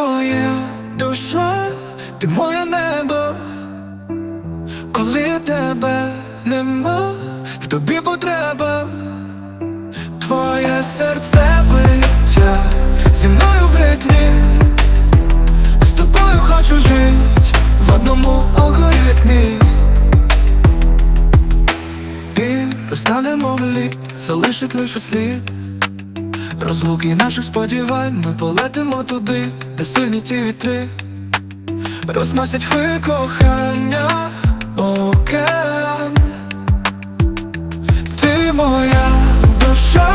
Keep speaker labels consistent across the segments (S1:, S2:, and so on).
S1: моя душа, ти моє небо, коли тебе нема, в тобі потреба, твоє серце биття зі мною в ритмі, з тобою хочу жить в одному алгоритмі. Біль розтане мов лід, залишить лише слід. Розлуки наших сподівань, ми полетимо туди, де сильні ті вітри, розносять хвилі кохання, океан. Ти моя душа,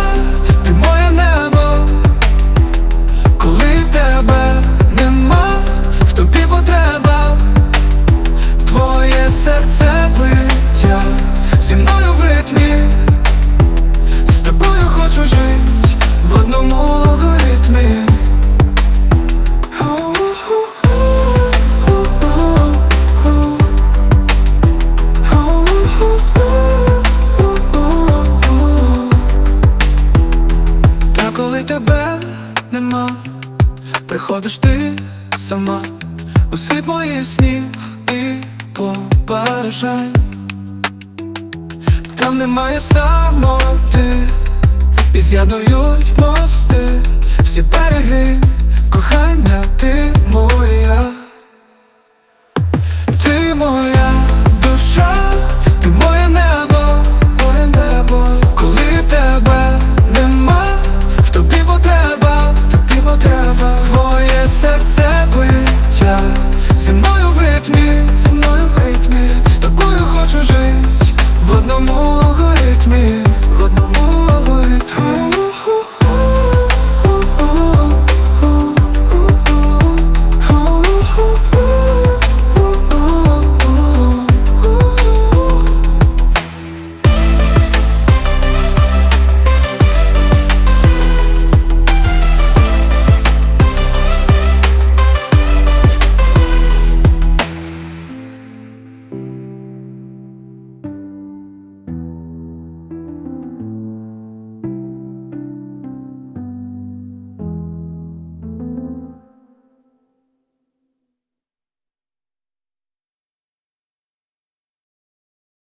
S1: нема, приходиш ти сама у світ моїх снів і побажань. Там немає самоти, і з'єднують береги me.